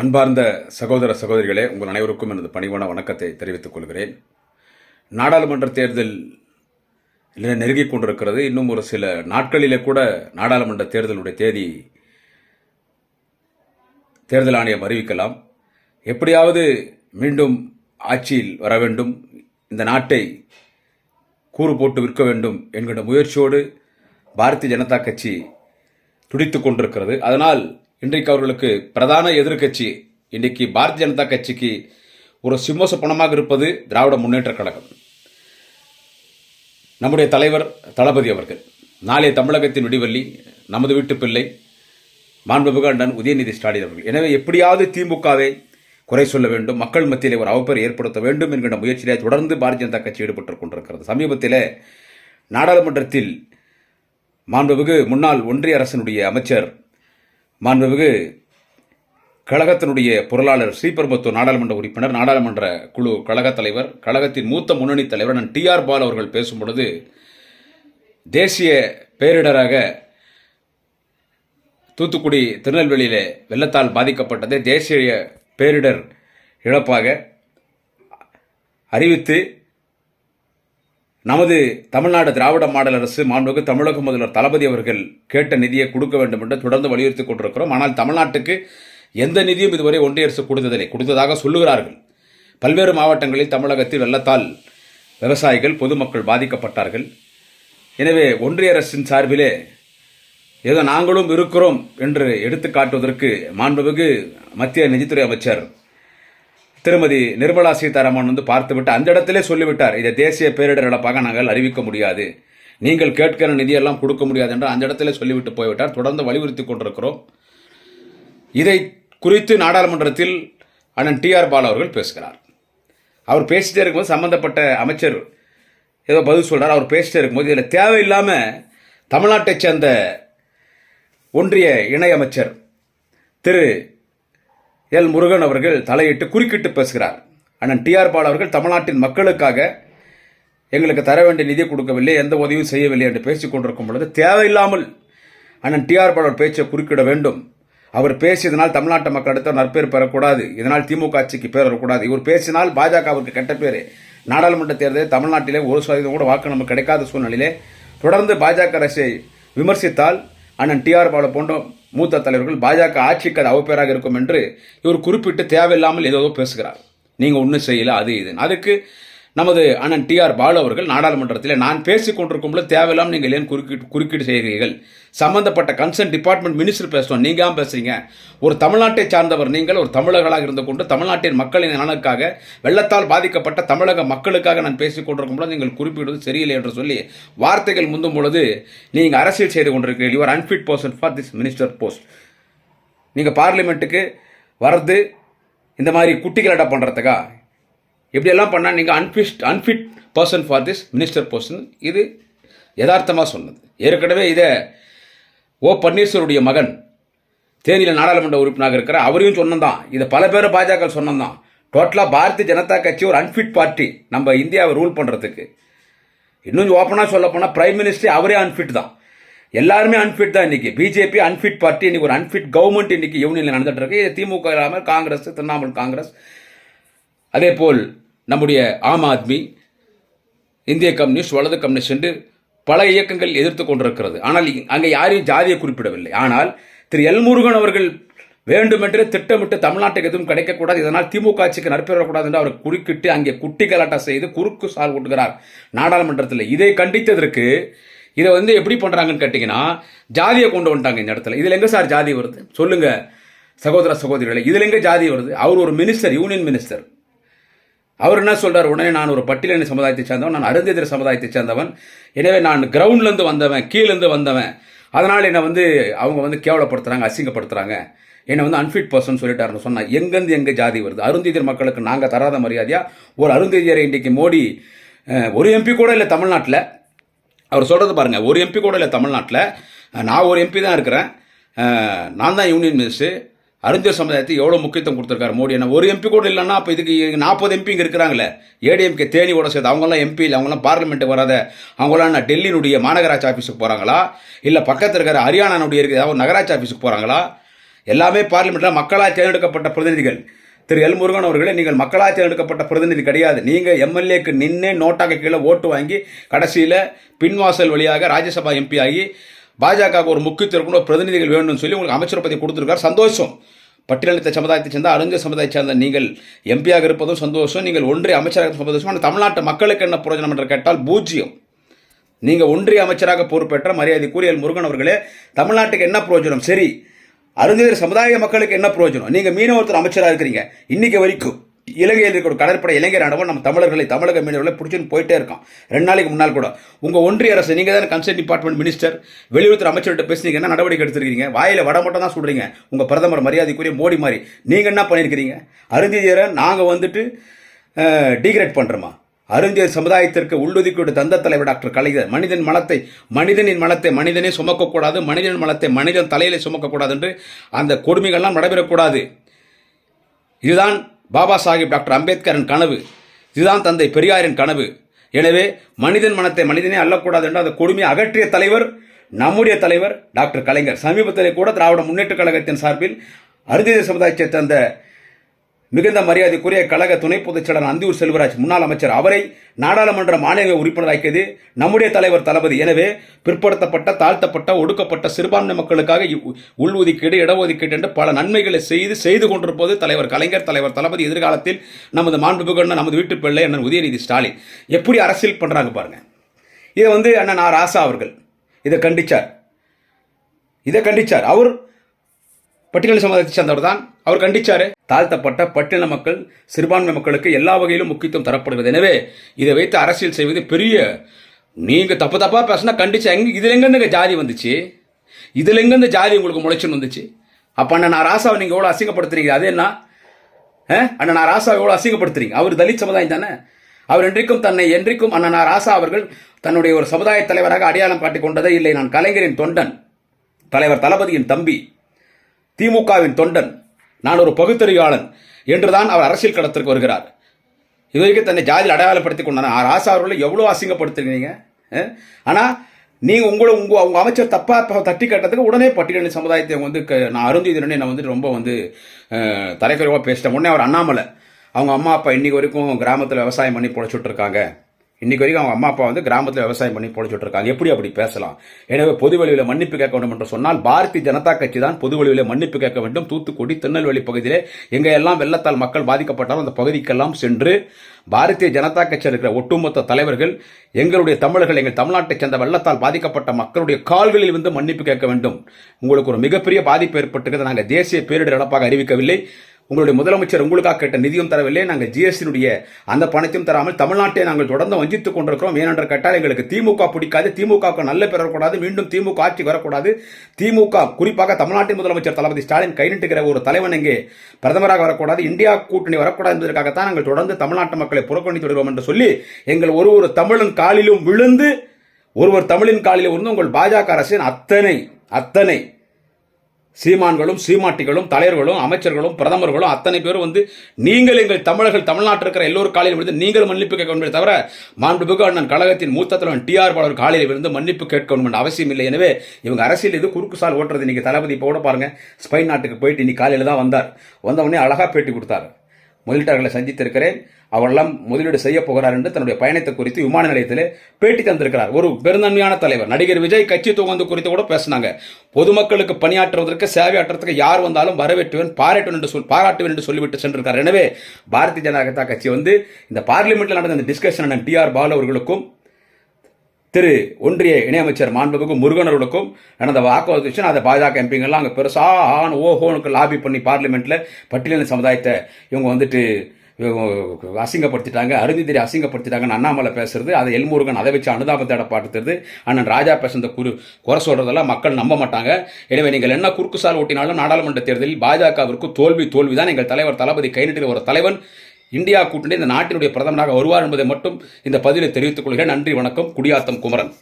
அன்பார்ந்த சகோதர சகோதரிகளே உங்கள் அனைவருக்கும் எனது பணிவான வணக்கத்தை தெரிவித்துக் கொள்கிறேன். நாடாளுமன்ற தேர்தல் இல்லை நெருங்கிக் கொண்டிருக்கிறது. இன்னும் ஒரு சில நாட்களிலே கூட நாடாளுமன்ற தேர்தலுடைய தேதி தேர்தல் ஆணையம் அறிவிக்கலாம். எப்படியாவது மீண்டும் ஆட்சியில் வர வேண்டும். இந்த நாட்டை கூறு போட்டு விற்க வேண்டும் என்கின்ற முயற்சியோடு பாரதிய ஜனதா கட்சி துடித்து கொண்டிருக்கிறது. அதனால் இன்றைக்கு அவர்களுக்கு பிரதான எதிர்கட்சி இன்றைக்கு பாரதிய ஜனதா கட்சிக்கு ஒரு சிம்மோச பணமாக இருப்பது திராவிட முன்னேற்ற கழகம். நம்முடைய தலைவர் தளபதி அவர்கள் நாளை தமிழகத்தின் விடிவள்ளி நமது வீட்டு பிள்ளை மாண்புமிகு அண்ணன் உதயநிதி ஸ்டாலின் அவர்கள். எனவே எப்படியாவது திமுகவை குறை சொல்ல வேண்டும் மக்கள் மத்தியிலே ஒரு அவப்பெயர் ஏற்படுத்த வேண்டும் என்கிற முயற்சியிலே தொடர்ந்து பாரதிய ஜனதா கட்சி ஈடுபட்டுக் கொண்டிருக்கிறது. சமீபத்தில் நாடாளுமன்றத்தில் மாண்புமிகு முன்னாள் ஒன்றிய அரசினுடைய அமைச்சர் மாண்புமிகு கழகத்தினுடைய பொருளாளர் ஸ்ரீபெரும்புத்தூர் நாடாளுமன்ற உறுப்பினர் நாடாளுமன்ற குழு கழகத் தலைவர் கழகத்தின் மூத்த முன்னணி தலைவர் நான் டி ஆர் பால் அவர்கள் பேசும் பொழுது தேசிய பேரிடராக தூத்துக்குடி திருநெல்வேலியிலே வெள்ளத்தால் பாதிக்கப்பட்டதை தேசிய பேரிடர் இழப்பாக அறிவித்து நமது தமிழ்நாடு திராவிட மாடல் அரசு மாண்புக்கு தமிழக முதல்வர் தளபதி அவர்கள் கேட்ட நிதியை கொடுக்க வேண்டும் என்று தொடர்ந்து வலியுறுத்தி கொண்டிருக்கிறோம். ஆனால் தமிழ்நாட்டுக்கு எந்த நிதியும் இதுவரை ஒன்றிய அரசு கொடுத்ததில்லை. கொடுத்ததாக சொல்லுகிறார்கள். பல்வேறு மாவட்டங்களில் தமிழகத்தில் வெள்ளத்தால் விவசாயிகள் பொதுமக்கள் பாதிக்கப்பட்டார்கள். எனவே ஒன்றிய அரசின் சார்பிலே ஏதோ நாங்களும் இருக்கிறோம் என்று எடுத்து காட்டுவதற்கு மாண்புமிகு மத்திய நிதித்துறை அமைச்சர் திருமதி நிர்மலா சீதாராமன் வந்து பார்த்துவிட்டு அந்த இடத்திலே சொல்லிவிட்டார் இதை தேசிய பேரிடர் இழப்பாக நாங்கள் அறிவிக்க முடியாது. நீங்கள் கேட்கிற நிதியெல்லாம் கொடுக்க முடியாது என்று அந்த இடத்திலே சொல்லிவிட்டு போய்விட்டார். தொடர்ந்து வலியுறுத்தி கொண்டிருக்கிறோம். இதை குறித்து நாடாளுமன்றத்தில் அண்ணன் டி ஆர் பாலு அவர்கள் பேசுகிறார். அவர் பேசிட்டே இருக்கும்போது சம்பந்தப்பட்ட அமைச்சர் ஏதோ பதில் சொல்கிறார் அவர் பேசிட்டே இருக்கும்போது இதில் தேவையில்லாமல் தமிழ்நாட்டைச் சேர்ந்த ஒன்றிய இணையமைச்சர் திரு எல் முருகன் அவர்கள் தலையிட்டு குறுக்கிட்டு பேசுகிறார். அண்ணன் டிஆர் பால் அவர்கள் தமிழ்நாட்டின் மக்களுக்காக எங்களுக்கு தர வேண்டிய நிதி கொடுக்கவில்லை எந்த உதவியும் செய்யவில்லை என்று பேசிக் கொண்டிருக்கும் பொழுது தேவையில்லாமல் அண்ணன் டிஆர் பால் அவர் பேச்சை குறுக்கிட வேண்டும். அவர் பேசியதனால் தமிழ்நாட்டு மக்களிடத்தில் நற்பேர் பெறக்கூடாது. இதனால் திமுக ஆட்சிக்கு பேர் வரக்கூடாது. இவர் பேசினால் பாஜகவுக்கு கெட்ட பேர். நாடாளுமன்ற தேர்தலில் தமிழ்நாட்டிலே ஒரு சதவீதம் கூட வாக்கு நமக்கு கிடைக்காத சூழ்நிலையிலே தொடர்ந்து பாஜக அரசை விமர்சித்தால் அண்ணன் டிஆர் பாலு போன்ற மூத்த தலைவர்கள் பாஜக ஆட்சிக்கு அது அவப்பேராக இருக்கும் என்று இவர் குறிப்பிட்டு தேவையில்லாமல் ஏதோ பேசுகிறார். நீங்கள் ஒன்றும் செய்யல அது இது அதுக்கு நமது அண்ணன் டிஆர் பாலு அவர்கள் நாடாளுமன்றத்தில் நான் பேசிக் கொண்டிருக்கும்போது தேவையில்லாமல் நீங்கள் ஏன் குறுக்கிட்டு குறுக்கீடு செய்கிறீர்கள்? சம்பந்தப்பட்ட கன்சர்ன் டிபார்ட்மெண்ட் மினிஸ்டர் பேசுவோம் நீங்க ஏன் பேசுறீங்க? ஒரு தமிழ்நாட்டை சார்ந்தவர் நீங்கள் ஒரு தமிழர்களாக இருந்து கொண்டு தமிழ்நாட்டின் மக்களின் நலனுக்காக வெள்ளத்தால் பாதிக்கப்பட்ட தமிழக மக்களுக்காக நான் பேசிக் கொண்டிருக்கும்போது நீங்கள் குறிப்பிடுவது சரியில்லை என்று சொல்லி வார்த்தைகள் முந்தும் பொழுது நீங்கள் அரசியல் செய்து கொண்டிருக்கிறீர்கள். Your unfit person for this minister post நீங்கள் பார்லிமெண்ட்டுக்கு வர்றது இந்த மாதிரி குட்டிகளடா பண்ணுறதுக்கா இப்படியெல்லாம் பண்ணால் நீங்கள் unfit unfit person for this minister person இது யதார்த்தமாக சொன்னது. ஏற்கனவே இதை ஓ பன்னீர்செல்வருடைய மகன் தேனியில் நாடாளுமன்ற உறுப்பினராக இருக்கிற அவரையும் சொன்னதான் இதை பல பேர் பாஜக சொன்னதான் டோட்டலாக பாரதிய ஜனதா கட்சி ஒரு அன்ஃபிட் பார்ட்டி நம்ம இந்தியாவை ரூல் பண்ணுறதுக்கு இன்னும் ஓப்பனாக சொல்ல போனால் பிரைம் மினிஸ்டர் அவரே அன்ஃபிட் தான். எல்லாருமே அன்ஃபிட் தான் இன்றைக்கி பிஜேபி அன்ஃபிட் பார்ட்டி இன்றைக்கி ஒரு அன்ஃபிட் கவர்மெண்ட் இன்றைக்கி யூனியனில் நடந்துகிட்டு இருக்கு. இது திமுக இல்லாமல் காங்கிரஸ் திரிணாமுல் காங்கிரஸ் அதே போல் நம்முடைய ஆம் ஆத்மி இந்திய கம்யூனிஸ்ட் வலது கம்யூனிஸ்ட் என்று பல இயக்கங்கள் எதிர்த்து கொண்டிருக்கிறது. ஆனால் அங்கே யாரையும் ஜாதியை குறிப்பிடவில்லை. ஆனால் திரு எல் முருகன் அவர்கள் வேண்டுமென்றே திட்டமிட்டு தமிழ்நாட்டுக்கு எதுவும் கிடைக்கக்கூடாது இதனால் திமுக ஆட்சிக்கு நற்பெறக்கூடாது என்று அவர் குறுக்கிட்டு அங்கே குட்டி கலாட்டா செய்து குறுக்கு சால் கொடுக்கிறார் நாடாளுமன்றத்தில். இதை கண்டித்ததற்கு இதை வந்து எப்படி பண்ணுறாங்கன்னு கேட்டிங்கன்னா ஜாதியை கொண்டு வந்துட்டாங்க இந்த இடத்துல. இதில் எங்கே சார் ஜாதி வருது? சொல்லுங்கள் சகோதர சகோதரிகளை இதில் எங்கே ஜாதி வருது? அவர் ஒரு மினிஸ்டர் யூனியன் மினிஸ்டர் அவர் என்ன சொல்றார்? உடனே நான் ஒரு பட்டியலின சமுதாயத்தை சேர்ந்தவன் நான் அருந்ததிர சமுதாயத்தை சேர்ந்தவன். எனவே நான் கிரவுண்ட்லேருந்து வந்தவன் கீழேருந்து வந்தவன். அதனால் என்னை வந்து அவங்க வந்து கேவலப்படுத்துகிறாங்க அசிங்கப்படுத்துகிறாங்க என்னை வந்து அன்ஃபிட் பர்சன் சொல்லிட்டாருன்னு சொன்னால் எங்கேருந்து எங்கே ஜாதி வருது? அருந்ததியர் மக்களுக்கு நாங்கள் தராத மரியாதையாக ஒரு அருந்ததியரை இன்றைக்கு மோடி ஒரு எம்பி கூட இல்லை தமிழ்நாட்டில். அவர் சொல்கிறது பாருங்கள் ஒரு எம்பி கூட இல்லை தமிழ்நாட்டில். நான் ஒரு எம்பி தான் இருக்கிறேன். நான் தான் யூனியன் மினிஸ்டர் அறிஞர் சமுதாயத்துக்கு எவ்வளோ முக்கியத்துவம் கொடுத்துருக்காரு மோடி? என்ன ஒரு எம்பி கூட இல்லைன்னா அப்போ இதுக்கு நாற்பது எம்பி இங்கே இருக்கிறாங்களே. ஏடிஎம்கே தேனியோட சேர்த்து அவங்களாம் எம்பி இல்லை அவங்களாம் பார்லிமெண்ட்டுக்கு வராத அவங்களாம் என்ன டெல்லியினுடைய மாநகராட்சி ஆஃபீஸுக்கு போகிறாங்களா இல்லை பக்கத்தில் இருக்கிற ஹரியானானுடைய இருக்கிற ஏதாவது நகராட்சி ஆஃபீஸுக்கு போகிறாங்களா எல்லாமே பார்லிமெண்ட்டில் மக்களால் தேர்ந்தெடுக்கப்பட்ட பிரதிநிதிகள். திரு எல் முருகன் அவர்களே நீங்கள் மக்களால் தேர்ந்தெடுக்கப்பட்ட பிரதிநிதி கிடையாது. நீங்கள் எம்எல்ஏக்கு நின்று நோட்டாக்கு கீழே ஓட்டு வாங்கி கடைசியில் பின்வாசல் வழியாக ராஜ்யசபா எம்பி ஆகி பாஜகவுக்கு ஒரு முக்கியத்துவம் ஒரு பிரதிநிதிகள் வேணும்னு சொல்லி உங்களுக்கு அமைச்சர் பதவி கொடுத்துருக்கார். சந்தோஷம். பட்டியலித்த சமுதாயத்தை சேர்ந்த அறிஞ்ச சமுதாயத்தை சேர்ந்த நீங்கள் எம்பியாக இருப்பதும் சந்தோஷம். நீங்கள் ஒன்றிய அமைச்சராக சந்தோஷம். ஆனால் தமிழ்நாட்டு மக்களுக்கு என்ன பிரயோஜனம் என்று கேட்டால் பூஜ்ஜியம். நீங்கள் ஒன்றிய அமைச்சராக பொறுப்பேற்ற மரியாதை கூறியல் முருகன் அவர்களே தமிழ்நாட்டுக்கு என்ன பிரயோஜனம் சரி. அருந்ததியர் சமுதாய மக்களுக்கு என்ன பிரயோஜனம் நீங்கள் மீனவர்த்தர் அமைச்சராக இருக்கிறீங்க. இன்னைக்கு வரைக்கும். இலங்கையில் இருக்கிற கடற்படை இலங்கை ராணுவம் நம்ம தமிழர்களை தமிழக மீனவர்களை பிடிச்சின்னு போயிட்டே இருக்கோம் ரெண்டு நாளைக்கு முன்னால் கூட. உங்கள் ஒன்றிய அரசு நீங்கள் தான் கன்சர்ன் டிபார்ட்மெண்ட் மினிஸ்டர் வெளியுறவுத்துறை அமைச்சர்கிட்ட பேசுனீங்க என்ன நடவடிக்கை எடுத்திருக்கீங்க? வாயில வட மட்டும் தான் சொல்கிறீங்க உங்கள் பிரதமர் மரியாதைக்குரிய மோடி மாதிரி. நீங்கள் என்ன பண்ணியிருக்கிறீங்க? அருந்ததியரை நாங்கள் வந்துட்டு டிகிரேட் பண்ணுறோமா அருந்தியர் சமுதாயத்திற்கு உள்ளொதுக்கீடு தந்த தலைவர் டாக்டர் கலைஞர். மனிதன் மலத்தை மனிதனின் மலத்தை மனிதனே சுமக்கக்கூடாது மனிதன் மலத்தை மனிதன் தலையிலே சுமக்கக்கூடாது என்று அந்த கொடுமைகள்லாம் நடைபெறக்கூடாது. இதுதான் பாபா சாஹிப் டாக்டர் அம்பேத்கரின் கனவு இதுதான் தந்தை பெரியாரின் கனவு. எனவே மனிதன் மனத்தை மனிதனே அல்லக்கூடாது என்று அந்த கொடுமையை அகற்றிய தலைவர் நம்முடைய தலைவர் டாக்டர் கலைஞர். சமீபத்திலே கூட திராவிட முன்னேற்றக் கழகத்தின் சார்பில் அருந்திய சமுதாயத்தை சேர்ந்த மிகுந்த மரியாதைக்குரிய கழக துணை பொதுச் அந்தியூர் செல்வராஜ் முன்னாள் அமைச்சர் அவரை நாடாளுமன்ற மாநில உறுப்பினராக்கியது நம்முடைய தலைவர் தளபதி. எனவே பிற்படுத்தப்பட்ட தாழ்த்தப்பட்ட ஒடுக்கப்பட்ட சிறுபான்மை மக்களுக்காக இ- உள்ஒதுக்கீடு இடஒதுக்கீடு என்று பல நன்மைகளை செய்து செய்து கொண்டிருப்பது தலைவர் கலைஞர் தலைவர் தளபதி எதிர்காலத்தில் நமது மாண்புமிகு நமது வீட்டு பிள்ளை அண்ணன் உதயநிதி ஸ்டாலின். எப்படி அரசியல் பண்ணுறாங்க பாருங்க. இதை வந்து அண்ணன் ஆர் ராசா அவர்கள் இதை கண்டிச்சார். இதை கண்டிச்சார். அவர் பட்டியல் சமுதாயத்தை சேர்ந்தவர் தான் அவர் கண்டிச்சாரு. தாழ்த்தப்பட்ட பட்டின மக்கள் சிறுபான்மை மக்களுக்கு எல்லா வகையிலும் முக்கியத்துவம் தரப்படுகிறது எனவே இதை வைத்து அரசியல் செய்வது பெரிய நீங்க தப்பு தப்பா பேசினா கண்டிச்சு எங்க இதுல எங்க ஜாதி வந்துச்சு? இதுல எங்கிருந்து ஜாதி உங்களுக்கு முளைச்சுன்னு வந்துச்சு? அப்ப அண்ணன் நான் ராசாவை நீங்க எவ்வளவு அசிங்கப்படுத்துறீங்க? அது என்ன? அண்ணன் நான் ராசாவை எவ்வளவு அசிங்கப்படுத்துறீங்க? அவர் தலித் சமுதாயம் தானே? அவர் என்றைக்கும் தன்னை என்றைக்கும் அண்ணன் ராசா அவர்கள் தன்னுடைய ஒரு சமுதாய தலைவராக அடையாளம் காட்டிக் கொண்டதே இல்லை. நான் கலைஞரின் தொண்டன் தலைவர் தளபதியின் தம்பி திமுகவின் தொண்டன் நான் ஒரு பகுத்தறிவாளன் என்றுதான் அவர் அரசியல் களத்திற்கு வருகிறார். இதுவரைக்கும் தன்னை ஜாதியில் அடையாளப்படுத்தி கொண்டான. ராசா அவர்களை எவ்வளோ அசிங்கப்படுத்துறீங்க ஆனால் நீங்கள் உங்களை உங்கள் உங்கள் அமைச்சர் தப்பாக தட்டி கட்டத்துக்கு உடனே பட்டியலின் சமுதாயத்தை வந்து க- நான் அருந்தீதனே நான் வந்து ரொம்ப வந்து தலைக்குறைவாக பேசிட்டேன். உடனே அவர் அண்ணாமலை அவங்க அம்மா அப்பா இன்னைக்கு வரைக்கும் கிராமத்தில் விவசாயம் பண்ணி பொழைச்சிட்ருக்காங்க இருக்காங்க இன்னைக்கு வரைக்கும் அவங்க அம்மா அப்பா வந்து கிராமத்தில் விவசாயம் பண்ணி பொழைச்சிட்டு இருக்காங்க எப்படி அப்படி பேசலாம்? எனவே பொது வழியில் மன்னிப்பு கேட்க வேண்டும் என்று சொன்னால் பாரதிய ஜனதா கட்சி தான் பொது வழியில் மன்னிப்பு கேட்க வேண்டும். தூத்துக்குடி திருநெல்வேலி பகுதியிலே எங்கே எல்லாம் வெள்ளத்தால் மக்கள் பாதிக்கப்பட்டாலும் அந்த பகுதிக்கெல்லாம் சென்று பாரதிய ஜனதா கட்சியில் இருக்கிற ஒட்டுமொத்த தலைவர்கள் எங்களுடைய தமிழர்கள் எங்கள் தமிழ்நாட்டைச் சேர்ந்த வெள்ளத்தால் பாதிக்கப்பட்ட மக்களுடைய கால்களில் வந்து மன்னிப்பு கேட்க வேண்டும். உங்களுக்கு ஒரு மிகப்பெரிய பாதிப்பு ஏற்பட்டிருக்கிறது நாங்கள் தேசிய பேரிடர் இழப்பாக அறிவிக்கவில்லை. உங்களுடைய முதலமைச்சர் உங்களுக்காக கேட்ட நிதியும் தரவில்லை. நாங்கள் ஜிஎஸ்டியினுடைய அந்த பணத்தையும் தராமல் தமிழ்நாட்டை நாங்கள் தொடர்ந்து வஞ்சித்துக் கொண்டிருக்கிறோம். ஏனென்ற கேட்டால் எங்களுக்கு திமுக பிடிக்காது. திமுக நல்ல பெற வரக்கூடாது. மீண்டும் திமுக ஆட்சி வரக்கூடாது. திமுக குறிப்பாக தமிழ்நாட்டின் முதலமைச்சர் தளபதி ஸ்டாலின் கை நீட்டுகிற ஒரு தலைவன் இங்கே பிரதமராக வரக்கூடாது. இந்தியா கூட்டணி வரக்கூடாது என்பதற்காகத்தான் நாங்கள் தொடர்ந்து தமிழ்நாட்டு மக்களை புறக்கணித்து வருகிறோம் என்று சொல்லி எங்கள் ஒரு ஒரு தமிழன் காலிலும் விழுந்து ஒருவர் தமிழின் காலில் இருந்து உங்கள் பாஜக அரசின் அத்தனை அத்தனை சீமான்களும் சீமாட்டிகளும் தலைவர்களும் அமைச்சர்களும் பிரதமர்களும் அத்தனை பேரும் வந்து நீங்கள் எங்கள் தமிழர்கள் தமிழ்நாட்டில் இருக்கிற எல்லோரும் காலையில் விழுந்து நீங்கள் மன்னிப்பு கேட்க வேண்டும் தவிர மாண்புமிகு அண்ணன் கழகத்தின் மூத்த தலைவன் டிஆர் பாலர் காலையில் விழுந்து மன்னிப்பு கேட்க வேண்டும் அவசியம் இல்லை. எனவே இவங்க அரசியல் இது குறுக்கு சால் ஓட்டுறது? இன்னைக்கு தளபதி இப்போ கூட பாருங்க ஸ்பெயின் நாட்டுக்கு போயிட்டு இன்னைக்கு காலையில் தான் வந்தார். வந்தவொடனே அழகாக பேட்டி கொடுத்தார். முதலீட்டாளர்களை சந்தித்திருக்கிறேன். அவரெல்லாம் முதலீடு செய்ய போகிறார் என்று தன்னுடைய பயணத்தை குறித்து விமான நிலையத்திலே பேட்டி தந்திருக்கிறார். ஒரு பெருந்தன்மையான தலைவர். நடிகர் விஜய் கட்சி துவந்து குறித்து கூட பேசினாங்க. பொதுமக்களுக்கு பணியாற்றுவதற்கு சேவையாற்றுறதுக்கு யார் வந்தாலும் வரவேற்றுவேன் பாராட்டுவேன் என்று சொல் பாராட்டுவேன் என்று சொல்லிவிட்டு சென்றிருக்கார் எனவே பாரதிய ஜனதா கட்சி வந்து இந்த பார்லிமெண்ட்டில் நடந்த இந்த டிஸ்கஷன் டி ஆர் பாலு அவர்களுக்கும் திரு ஒன்றிய இணையமைச்சர் மாண்புமிகு முருகனர்களுக்கும் நடந்த வாக்குவாதம் அதை பாஜக எம்பிங்கெல்லாம் அங்கே பெருசாக ஆன் ஓஹோனுக்கு லாபி பண்ணி பார்லிமெண்ட்டில் பட்டியலின சமுதாயத்தை இவங்க வந்துட்டு அசிங்கப்படுத்திட்டாங்க அருந்திதிரி அசிங்கப்படுத்திட்டாங்கன்னு அண்ணாமலை பேசுறது அதை எல்முருகன் அதை வச்சு அனுதாபத்தை பாட்டுறது அண்ணன் ராஜா பேசுறத குறு குறை சொல்றதெல்லாம் மக்கள் நம்ப மாட்டாங்க. எனவே நீங்கள் என்ன குறுக்குசால் ஓட்டினாலும் நாடாளுமன்ற தேர்தலில் பாஜகவிற்கு தோல்வி தோல்விதான் எங்கள் தலைவர் தளபதி கைநீட்டுகிற ஒரு தலைவன். இந்தியா கூட்டணி இந்த நாட்டினுடைய பிரதமராக வருவார் என்பதை மட்டும் இந்த பதிலை தெரிவித்துக் கொள்கிறேன். நன்றி வணக்கம். குடியாத்தம் குமரன்.